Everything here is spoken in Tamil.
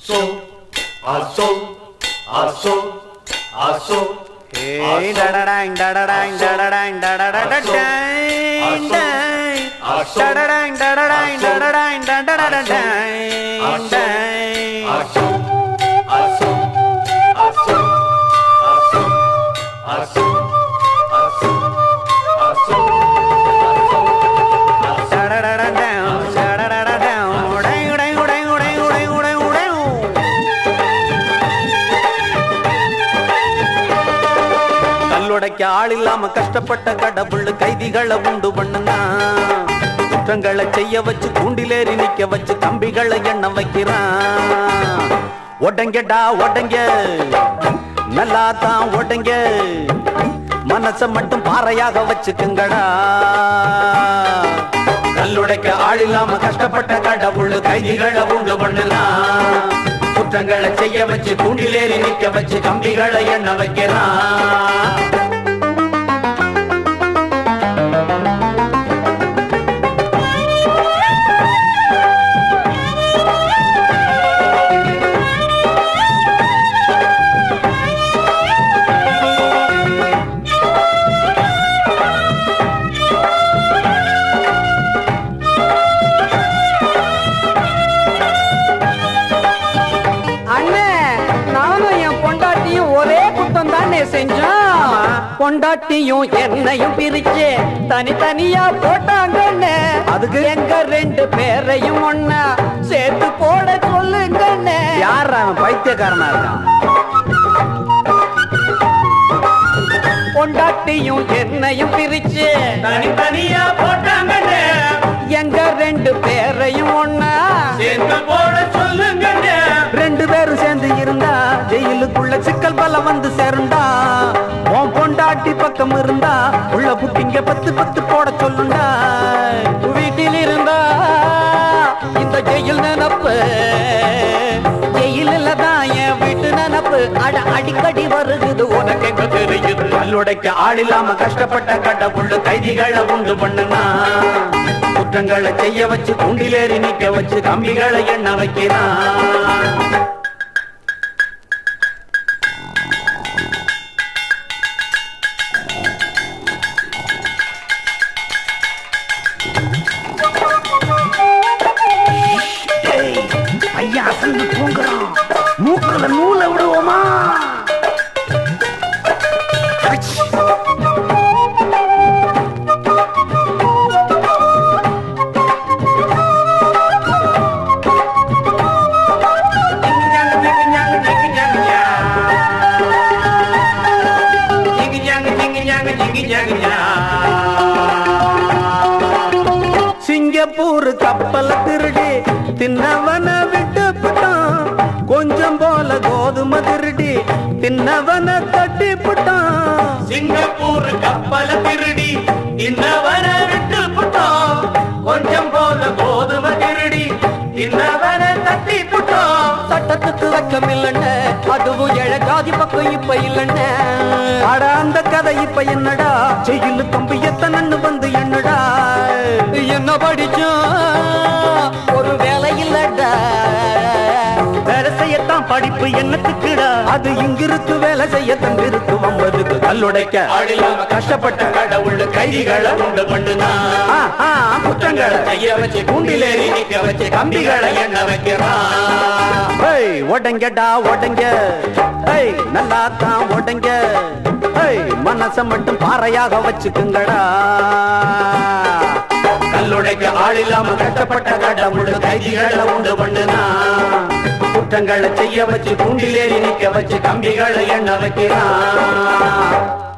sol, a sol, a sol, a sol. Hey, da da dang, da da dang, da da dang, da da da da dang, dang. Da da dang, da da dang, da da dang, da da da da dang, கல்லுடைக்க ஆள் இல்லாம கஷ்டப்பட்ட கடவுள் கைதிகளை உண்டு பண்ணுனா. குற்றங்களை செய்ய வச்சு கூண்டிலேறி நிக்க வச்சு கம்பிகளை எண்ண வைக்கிறான். ஒடங்கடா ஒடங்க. நல்லா தான் ஒடங்க. மனச மட்டும் பாறையாக வச்சுக்குங்கடா. கல்லுடைக்க ஆள் இல்லாம கஷ்டப்பட்ட கடவுள் கைதிகளை உண்டு பண்ணலாம் குற்றங்களை செய்ய வச்சு கூண்டிலேறி நிக்க வச்சு கம்பிகளை எண்ண வைக்கிறான். தானே செஞ்சோம் பொண்டாட்டியும் என்னையும் பிரிச்சு தனித்தனியா போட்டாங்கண்ணே. அதுக்கு? எங்க ரெண்டு பேரையும் ஒண்ணா சேர்த்து போட சொல்லுங்கண்ணே. யார் அவன் பைத்தியக்காரனா இருக்கான்? பொண்டாட்டியும் என்னையும் பிரிச்சு தனித்தனியா போட்டாங்கண்ணே. எங்க ரெண்டு பேரையும் ஒண்ணா சேர்ந்து சிக்கல் பல வந்து சேருண்டா உன் பொண்டாட்டி பக்கம் இருந்தா உள்ள குட்டிங்க பத்து பத்து போட சொல்லுண்டா. வீட்டில் இருந்தா இந்த ஜெயில் நினப்பு. ஜெயிலில் தான் என் வீட்டு நினப்பு. அட அடிக்கடி வருகுது உனக்கு எங்க தெரியுது? கல்லுடைக்க ஆள் இல்லாம கஷ்டப்பட்ட கடவுள் கைதிகளை உண்டு பண்ணுனா. குற்றங்களை செய்ய வச்சு கூண்டிலேறி நிக்க வச்சு கம்பிகளை எண்ண வைக்கிறான். அந்த நூலை விடுவோமா? சிங்கப்பூர் கப்பல திருடி தின்னவன விட்டு கோதுமை திருடி தின்னவன தட்டி புட்டான். சிங்கப்பூர் கப்பல திருடி இன்னவன விட்டு புட்டோம் கொஞ்சம் போல கோதுமை திருடி இன்னவன தட்டி புட்டோம் சட்டத்துக்கு வெக்கம் இல்லைன்னு அதுவும் எழகாதி பக்கம் இப்ப இல்லைன்னு அட அந்த கதை இப்ப என்னடா? ஜெயிலு கம்பி எத்தனன்னு வந்து என்னடா? என்ன படிச்சோம் படிப்பு என்னத்துக்குடா? அது இங்கிருக்கு வேலை செய்ய தங்கிருக்கு வம்பதுக்கு கல்லுடைக்க. ஆடில்லாம கஷ்டப்பட்ட கடவுள் கைதிகளை உண்டு ஆ, குற்றங்களை கைய வச்சு கூண்டிலேறி நிக்க வச்சு கம்பிகளை எண்ண வைக்கிறான் ஏய் ஒடங்கடா ஒடங்க. ஏய் நல்லா தான் ஒடங்க. ஏய் மனச மட்டும் பாறையாக வச்சுக்குங்கடா. கல்லுடைக்க ஆள் இல்லாம கஷ்டப்பட்ட கடவுள் கைதிகளை உண்டு பண்ணுனா. குற்றங்களை செய்ய வச்சு கூண்டிலேறி நிக்க வச்சு கம்பிகளை எண்ண வைக்கிறான்.